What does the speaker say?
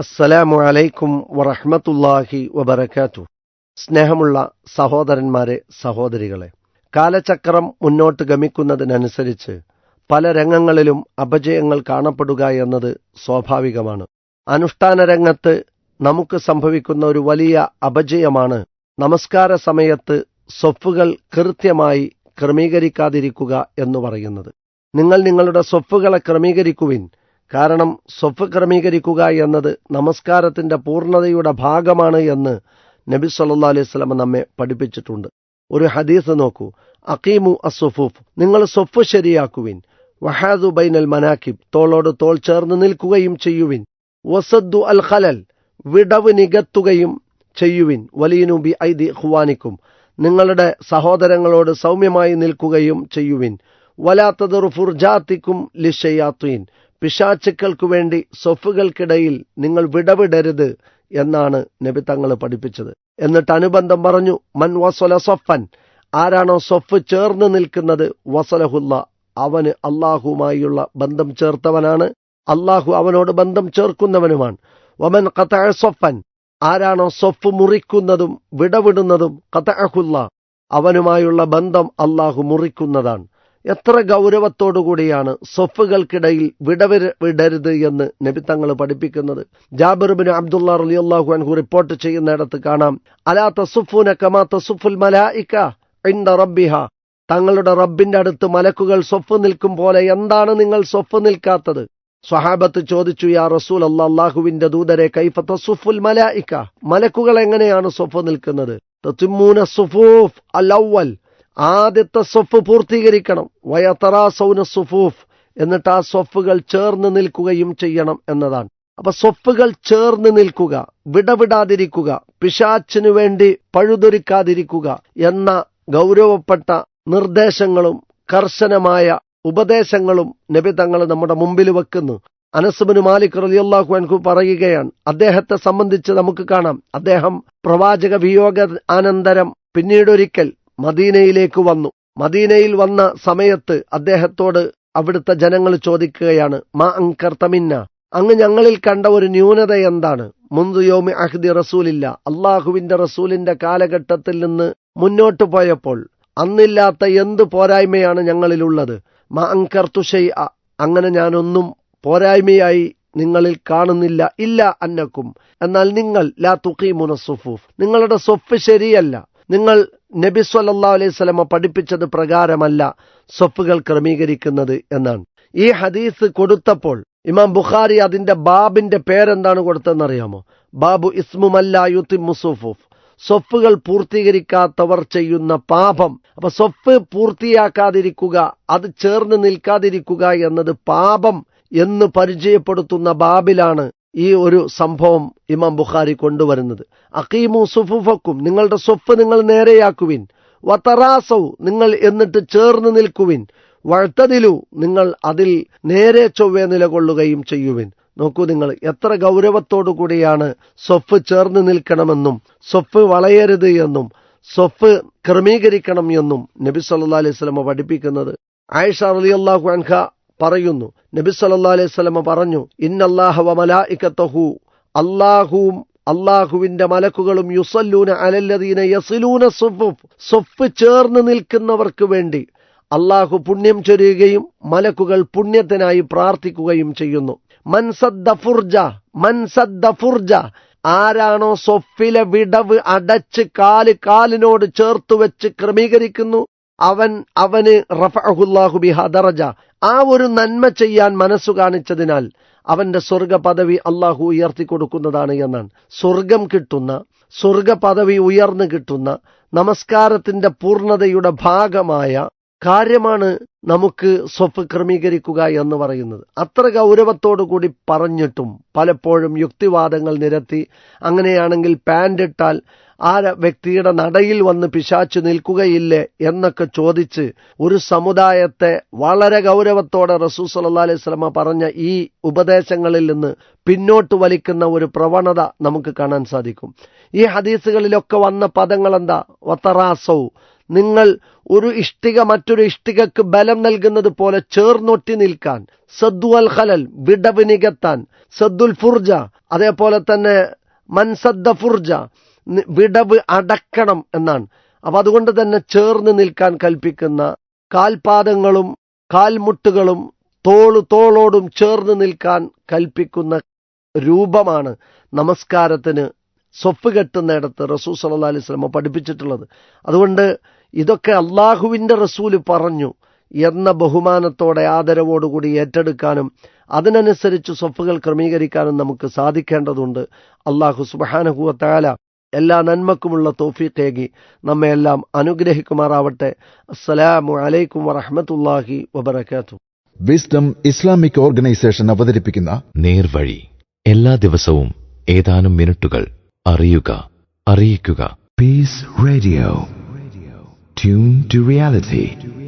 അസ്സലാമു അലൈക്കും വറഹ്മത്തുള്ളാഹി വബറകാതു സ്നേഹമുള്ള സഹോദരന്മാരെ സഹോദരികളെ കാലചക്രം മുന്നോട്ട് ഗമിക്കുന്നതിനനുസരിച്ച് പല രംഗങ്ങളിലും അപജയങ്ങൾ കാണപ്പെടുക എന്നത് സ്വാഭാവികമാണ്. അനുഷ്ഠാന രംഗത്ത് നമുക്ക് സംഭവിക്കുന്ന ഒരു വലിയ അപജയമാണ് നമസ്കാര സമയത്ത് സ്വഫുകൾ കൃത്യമായി ക്രമീകരിക്കാതിരിക്കുക എന്ന് പറയുന്നത്. നിങ്ങൾ നിങ്ങളുടെ സ്വഫുകളെ ക്രമീകരിക്കുവിൻ കാരണം സ്വഫ് ക്രമീകരിക്കുക എന്നത് നമസ്കാരത്തിന്റെ പൂർണതയുടെ ഭാഗമാണ് എന്ന് നബി സല്ലാ അലൈഹി സ്വലമ നമ്മെ പഠിപ്പിച്ചിട്ടുണ്ട്. ഒരു ഹദീസ് നോക്കൂ. അക്കീമു അസുഫൂഫ് നിങ്ങൾ സ്വഫ് ശരിയാക്കുവിൻ. വഹാദു ബൈനൽ മനാക്കിബ്. തോളോട് തോൾ ചേർന്ന് നിൽക്കുകയും ചെയ്യുവിൻ. വസദ്ദു അൽ ഖലൽ. വിടവ് നികത്തുകയും ചെയ്യുവിൻ. വലീനു ബി ഐദി ഹുവാനിക്കും നിങ്ങളുടെ സഹോദരങ്ങളോട് സൗമ്യമായി നിൽക്കുകയും ചെയ്യുവിൻ. വലാത്തതൊരു ഫുർജാത്തിക്കും ലിഷയാത്തുയിൻ പിശാച്ചുക്കൾക്കു വേണ്ടി സ്വഫുകൾക്കിടയിൽ നിങ്ങൾ വിടവിടരുത് എന്നാണ് നബി തങ്ങൾ പഠിപ്പിച്ചത്. എന്നിട്ട് അനുബന്ധം പറഞ്ഞു മൻ വസല സൊഫൻ. ആരാണോ സൊഫ് ചേർന്ന് നിൽക്കുന്നത്? വസലഹുല്ല. അവന് അള്ളാഹുമായുള്ള ബന്ധം ചേർത്തവനാണ്. അള്ളാഹു അവനോട് ബന്ധം ചേർക്കുന്നവനുമാണ്. വമൻ കഥ സൊഫൻ. ആരാണോ സൊഫ് മുറിക്കുന്നതും വിടവിടുന്നതും കഥഹുല്ല അവനുമായുള്ള ബന്ധം അള്ളാഹു മുറിക്കുന്നതാണ്. എത്ര ഗൗരവത്തോടുകൂടിയാണ് സ്വഫുകൾക്കിടയിൽ വിടവര് വിടരുത് എന്ന് നബി തങ്ങൾ പഠിപ്പിക്കുന്നത്. ജാബിർബിന് അബ്ദുള്ള റലിയല്ലാഹു അൻഹു റിപ്പോർട്ട് ചെയ്യുന്നിടത്ത് കാണാം. അലാ തസുഫുന കമാ തസുഫുൽ മലായിക്ക ഇൻഡ റബ്ബിഹ. തങ്ങളുടെ റബ്ബിന്റെ അടുത്ത് മലക്കുകൾ സ്വഫ് നിൽക്കും പോലെ എന്താണ് നിങ്ങൾ സ്വഫ് നിൽക്കാത്തത്? സ്വഹാബത്ത് ചോദിച്ചു യാ റസൂൽ അല്ല അള്ളാഹുവിന്റെ ദൂതരെ കൈഫ തസുഫുൽ മലായിക്ക മലക്കുകൾ എങ്ങനെയാണ് സ്വഫ് നിൽക്കുന്നത്? തത്തിമൂന സുഫൂഫ് അലൗവൽ ആദ്യത്തെ സ്വഫ് പൂർത്തീകരിക്കണം. വയത്തറാസൗന സുഫൂഫ് എന്നിട്ട് ആ സ്വഫുകൾ ചേർന്ന് നിൽക്കുകയും ചെയ്യണം എന്നതാണ്. അപ്പൊ സ്വഫുകൾ ചേർന്ന് നിൽക്കുക വിടവിടാതിരിക്കുക പിശാച്ചിനു വേണ്ടി പഴുതൊരുക്കാതിരിക്കുക എന്ന ഗൗരവപ്പെട്ട നിർദ്ദേശങ്ങളും കർശനമായ ഉപദേശങ്ങളും നബി തങ്ങൾ നമ്മുടെ മുമ്പിൽ വെക്കുന്നു. അനസുബിന് മാലിക് റലിയല്ലാഹു അൻഹു പറയുകയാണ് അദ്ദേഹത്തെ സംബന്ധിച്ച് നമുക്ക് കാണാം. അദ്ദേഹം പ്രവാചക വിയോഗ അനന്തരം പിന്നീടൊരിക്കൽ മദീനയിലേക്ക് വന്നു. മദീനയിൽ വന്ന സമയത്ത് അദ്ദേഹത്തോട് അവിടുത്തെ ജനങ്ങൾ ചോദിക്കുകയാണ് മാ അങ്കർത്തമിന്ന അങ്ങ് ഞങ്ങളിൽ കണ്ട ഒരു ന്യൂനത എന്താണ്? മുന്തു യോമി അഹ്ദി റസൂലില്ല. അള്ളാഹുവിന്റെ റസൂലിന്റെ കാലഘട്ടത്തിൽ നിന്ന് മുന്നോട്ടു പോയപ്പോൾ അന്നില്ലാത്ത എന്ത് പോരായ്മയാണ് ഞങ്ങളിലുള്ളത്? മാ അങ്കർത്തുഷൈ അങ്ങനെ ഞാനൊന്നും പോരായ്മയായി നിങ്ങളിൽ കാണുന്നില്ല ഇല്ല അന്നക്കും. എന്നാൽ നിങ്ങൾ ലാ തുഖീമുന സുഫൂഫ്. നിങ്ങളുടെ സ്വഫ് ശരിയല്ല. നിങ്ങൾ നബി സല്ലാ അലൈഹി സ്വലമ പഠിപ്പിച്ചത് പ്രകാരമല്ല സ്വപ്പുകൾ ക്രമീകരിക്കുന്നത് എന്നാണ്. ഈ ഹദീസ് കൊടുത്തപ്പോൾ ഇമാം ബുഖാരി അതിന്റെ ബാബിന്റെ പേരെന്താണ് കൊടുത്തതെന്നറിയാമോ? ബാബു ഇസ്മുമല്ല യുത്തി മുസൂഫുഫ് സ്വഫുകൾ പൂർത്തീകരിക്കാത്തവർ ചെയ്യുന്ന പാപം. അപ്പൊ സ്വഫ് പൂർത്തിയാക്കാതിരിക്കുക അത് ചേർന്ന് നിൽക്കാതിരിക്കുക എന്നത് പാപം എന്ന് പരിചയപ്പെടുത്തുന്ന ബാബിലാണ് ഈ ഒരു സംഭവം ഇമാം ബുഖാരി കൊണ്ടുവരുന്നത്. അക്കീമു സുഫുഫക്കും നിങ്ങളുടെ സ്വഫ് നിങ്ങൾ നേരെയാക്കുവിൻ. വത്തറാസൗ നിങ്ങൾ എന്നിട്ട് ചേർന്ന് നിൽക്കുവിൻ. വഴുത്തതിലു നിങ്ങൾ അതിൽ നേരെ ചൊവ്വേ നിലകൊള്ളുകയും ചെയ്യുവിൻ. നോക്കൂ നിങ്ങൾ എത്ര ഗൗരവത്തോടു കൂടിയാണ് സ്വഫ് ചേർന്ന് നിൽക്കണമെന്നും സ്വഫ് വളയരുത് എന്നും സ്വഫ് ക്രമീകരിക്കണം എന്നും നബി സല്ലാ അലൈഹി സ്വലമ പഠിപ്പിക്കുന്നത്. ആയിഷ അലിയല്ലാഹു അൻഹ പറയുന്നു. നബി സല്ലാ അലൈഹി സ്വലമ പറഞ്ഞു ഇന്നല്ലാഹു അള്ളാഹുവും അള്ളാഹുവിന്റെ മലക്കുകളും യുസല്ലൂന അലല്ലദീന യസിലൂന സുഫുഫ് സൊഫ് ചേർന്ന് നിൽക്കുന്നവർക്ക് വേണ്ടി അള്ളാഹു പുണ്യം ചൊരിയുകയും മലക്കുകൾ പുണ്യത്തിനായി പ്രാർത്ഥിക്കുകയും ചെയ്യുന്നു. മൻസദ്ദ ഫുർജ ഫുർജ. ആരാണോ സൊഫിലെ വിടവ് അടച്ച് കാൽ കാലിനോട് ചേർത്ത് വെച്ച് ക്രമീകരിക്കുന്നു അവൻ അവന് റഫഅഹുല്ലാഹു ഹദറജ ദറജ. ആ ഒരു നന്മ ചെയ്യാൻ മനസ്സു കാണിച്ചതിനാൽ അവന്റെ സ്വർഗ പദവി അള്ളാഹു ഉയർത്തി കൊടുക്കുന്നതാണ് എന്നാണ്. സ്വർഗം കിട്ടുന്ന സ്വർഗ പദവി ഉയർന്നു കിട്ടുന്ന നമസ്കാരത്തിന്റെ പൂർണതയുടെ ഭാഗമായ കാര്യമാണ് നമുക്ക് സ്വഫ് ക്രമീകരിക്കുക എന്ന് പറയുന്നത്. അത്ര ഗൗരവത്തോടു കൂടി പറഞ്ഞിട്ടും പലപ്പോഴും യുക്തിവാദങ്ങൾ നിരത്തി അങ്ങനെയാണെങ്കിൽ പാന്റ് ഇട്ടാൽ ആ വ്യക്തിയുടെ നടയിൽ വന്ന് പിശാച്ചു നിൽക്കുകയില്ലേ എന്നൊക്കെ ചോദിച്ച് ഒരു സമുദായത്തെ വളരെ ഗൗരവത്തോടെ റസൂ സല്ലാ അലൈഹി സ്വലമ പറഞ്ഞ ഈ ഉപദേശങ്ങളിൽ നിന്ന് പിന്നോട്ട് വലിക്കുന്ന ഒരു പ്രവണത നമുക്ക് കാണാൻ സാധിക്കും. ഈ ഹദീസുകളിലൊക്കെ വന്ന പദങ്ങൾ എന്താ വത്തറാസൗ. നിങ്ങൾ ഒരു ഇഷ്ടിക മറ്റൊരു ഇഷ്ടികക്ക് ബലം നൽകുന്നത് പോലെ ചേർന്നൊട്ടി നിൽക്കാൻ. സദ്ദു അൽ ഖലൽ വിടവ് നികത്താൻ. സദ്ദുൽ ഫുർജ അതേപോലെ തന്നെ മൻസദ്ദ ഫുർജ വിടവ് അടക്കണം എന്നാണ്. അപ്പൊ അതുകൊണ്ട് തന്നെ ചേർന്ന് നിൽക്കാൻ കൽപ്പിക്കുന്ന കാൽപാദങ്ങളും കാൽമുട്ടുകളും തോൾ തോളോടും ചേർന്ന് നിൽക്കാൻ കൽപ്പിക്കുന്ന രൂപമാണ് നമസ്കാരത്തിന് സ്വപ്പ് കെട്ടുന്നിടത്ത് റസൂസ് സല്ലാ അലൈഹി സ്വലമ പഠിപ്പിച്ചിട്ടുള്ളത്. അതുകൊണ്ട് ഇതൊക്കെ അള്ളാഹുവിന്റെ റസൂൽ പറഞ്ഞു എന്ന ബഹുമാനത്തോടെ ആദരവോടുകൂടി ഏറ്റെടുക്കാനും അതിനനുസരിച്ച് സ്വപ്പുകൾ ക്രമീകരിക്കാനും നമുക്ക് സാധിക്കേണ്ടതുണ്ട്. അള്ളാഹു സുബാനഹുവത്താല എല്ലാ നന്മക്കുമുള്ള തോഫീഖേകി നമ്മയെല്ലാം അനുഗ്രഹിക്കുമാറാവട്ടെ. അസ്സലാമു അലൈക്കും വറഹമത്തല്ലാഹി വബർക്കാത്തു വിസ്ഡം ഇസ്ലാമിക് ഓർഗനൈസേഷൻ അവതരിപ്പിക്കുന്ന നേർവഴി. എല്ലാ ദിവസവും ഏതാനും മിനിറ്റുകൾ അറിയുക അറിയിക്കുക. Peace Radio. Tune to reality.